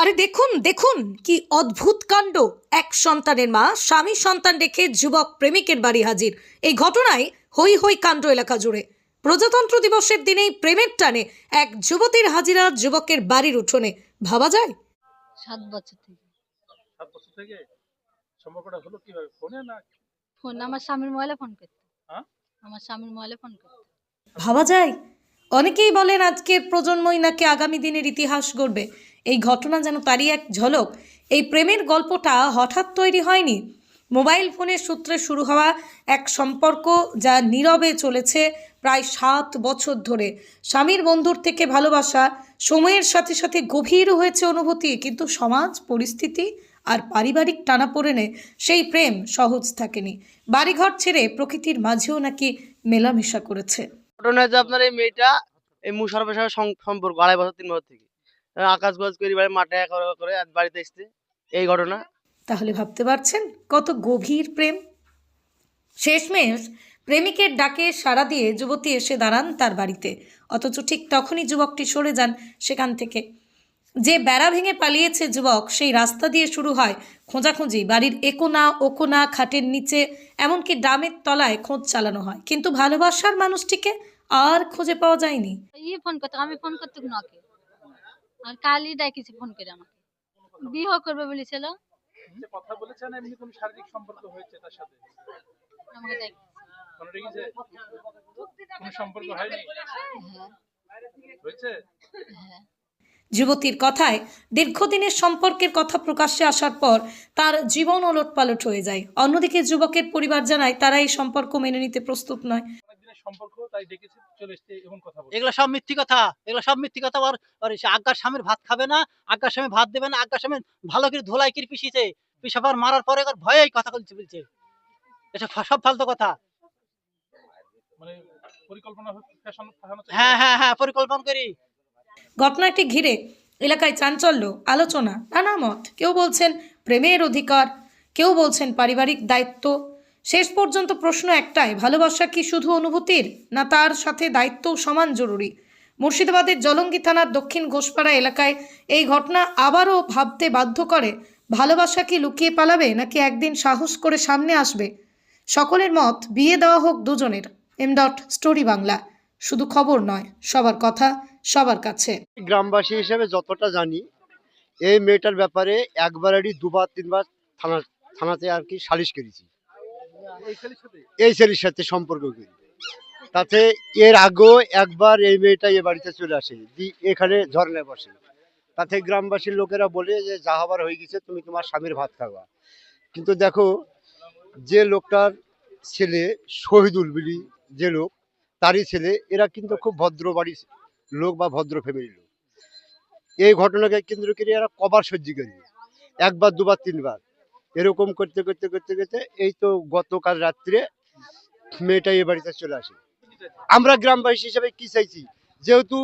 আরে দেখুন দেখুন কি অদ্ভুত কাণ্ড। এক সন্তানের মা স্বামী সন্তান রেখে যুবক প্রেমিকের বাড়ি হাজির। এই ঘটনায় হই হই কাণ্ড এলাকা জুড়ে। প্রজাতন্ত্র দিবসের দিনেই প্রেমের টানে এক যুবতীর হাজিরা যুবকের বাড়ির উঠোনে। ভাবা যায়? সাত বছর থেকে। সাত বছর থেকে? সম্পর্কটা হলো কীভাবে? ফোনে না? ফোন? আমার স্বামীর মোবাইলে ফোন করতে। হ্যাঁ? আমার স্বামীর মোবাইলে ফোন করতে। ভাবা যায়? অনেকেই বলেন আজকের প্রজন্মই নাকি আগামী দিনের ইতিহাস গড়বে। এই ঘটনা যেন তারই এক ঝলক। এই প্রেমের গল্পটা হঠাৎ তৈরি হয়নি। মোবাইল ফোনের সূত্রে শুরু হওয়া এক সম্পর্ক যা নীরবে চলেছে প্রায় সাত বছর ধরে। স্বামীর বন্ধুর থেকে ভালোবাসা, সময়ের সাথে সাথে গভীর হয়েছে অনুভূতি, কিন্তু সমাজ, পরিস্থিতি আর পারিবারিক টানাপোড়েনে সেই প্রেম সহজ থাকেনি। বাড়িঘর ছেড়ে প্রকৃতির মাঝেও নাকি মেলামেশা করেছে। ঘটনা যে আপনার এই মেয়েটা, এই মুশারফের সাথে সম্পর্ক আড়াই বছর, তিন বছর থেকে। আকাশ গজ করে বাড়ি, মাঠে করে বাড়িতে এসছে। এই ঘটনা। তাহলে ভাবতে পারছেন কত গভীর প্রেম? শেষমেশ প্রেমিকের ডাকে সাড়া দিয়ে যুবতী এসে দাঁড়ান তার বাড়িতে। অথচ ঠিক তখনই যুবকটি সরে যান সেখান থেকে। যে বেড়া ভেঙে পালিয়েছে যুবক, সেই রাস্তা দিয়ে শুরু হয় খোঁজাখুঁজি। বাড়ির একোনা, ওকোনা, খাটের নিচে, এমনকি ডামের তলায় খোঁজ চালানো হয়। কিন্তু ভালোবাসার মানুষটিকে আর খুঁজে পাওয়া যায়নি। ইয়ে ফোন করতে আমি ফোন করতে ওকে আর কালই ডাকিছি ফোন করে আমাকে। বিয়ে করবে বলেছিল। যে কথা বলেছেন এমনি কোন শারীরিক সম্পর্ক হয়েছে তার সাথে? আমাকে ডাকি কোনো রেগেছে কোনো সম্পর্ক হয়নি? হ্যাঁ হয়েছে? হ্যাঁ যুবতীর কথায় দীর্ঘদিনের সম্পর্কের কথা প্রকাশ্যে আসার পর তার জীবন ওলটপালট হয়ে যায়। অন্যদিকে যুবকের পরিবার জানায় তারা এই সম্পর্ক মেনে নিতে প্রস্তুত নয়। সম্পর্ক তাই ডেকেছে চলে এসছে এমন কথা এগুলো সব মিথ্যি কথা এগুলো সব মিথ্যি কথা আর আর আজ্ঞার স্বামীর ভাত খাবে না আজ্ঞার স্বামী ভাত দেবে না আজ্ঞার স্বামী ভালো করে ধোলাই করে পিছিয়েছে পিসাবার মারার পরে এবার ভয়ে এই কথা বলছে বলছে। এটা সব ফালতু কথা। মানে পরিকল্পনা হ্যাঁ হ্যাঁ হ্যাঁ পরিকল্পনা করি। ঘটনাটি ঘিরে এলাকায় চাঞ্চল্য আলোচনা নানা মত। কেউ বলছেন প্রেমের অধিকার কেউ বলছেন পারিবারিক দায়িত্ব শেষ পর্যন্ত প্রশ্ন একটাই, ভালোবাসা কি শুধু অনুভূতির, না তার সাথে দায়িত্বও সমান জরুরি? মুর্শিদাবাদের জলঙ্গি থানার দক্ষিণ ঘোষপাড়া এলাকায় এই ঘটনা আবারও ভাবতে বাধ্য করে, ভালোবাসা কি লুকিয়ে পালাবে, নাকি একদিন সাহস করে সামনে আসবে? সকলের মত, বিয়ে দেওয়া হোক দুজনের। M dot story Bangla. শুধু খবর নয়, সবার কথা সবার কাছে। গ্রামবাসী হিসেবে যতটা জানি, এই মেয়েটার ব্যাপারে একবারেরই দুবার, তিনবার থানা, থানাতে আর কি সালিশ করেছি। এই ছেলের সাথে? সম্পর্ক করি। তাতে এর আগেও একবার এই মেয়েটা এ বাড়িতে চলে আসে এখানে ঝরনায় বসে। তাতে গ্রামবাসীর লোকেরা বলে যে, যা হবার হয়ে গেছে, তুমি তোমার স্বামীর ভাত খাওয়া। কিন্তু দেখো, যে লোকটার ছেলে, শহীদুল বিলি যে লোক, তারই ছেলে, এরা কিন্তু খুব ভদ্র বাড়ির লোক বা ভদ্র ফ্যামিলির লোক। এই ঘটনাকে কেন্দ্র করে এরা কবার সহ্য করি একবার, দুবার, তিনবার। এরকম করতে করতে করতে করতে এই তো গতকাল রাত্রে মেয়েটা এ বাড়িতে চলে আসে। আমরা গ্রামবাসী হিসেবে কি চাইছি? যেহেতু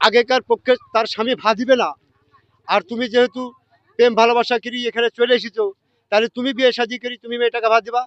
আগেকার পক্ষে তার স্বামী ভাত দিবে না, আর তুমি যেহেতু প্রেম ভালোবাসা করি এখানে চলে এসেছ, তাহলে তুমি বিয়ে শাদি করি, তুমি মেয়েটাকে ভাত দিবা?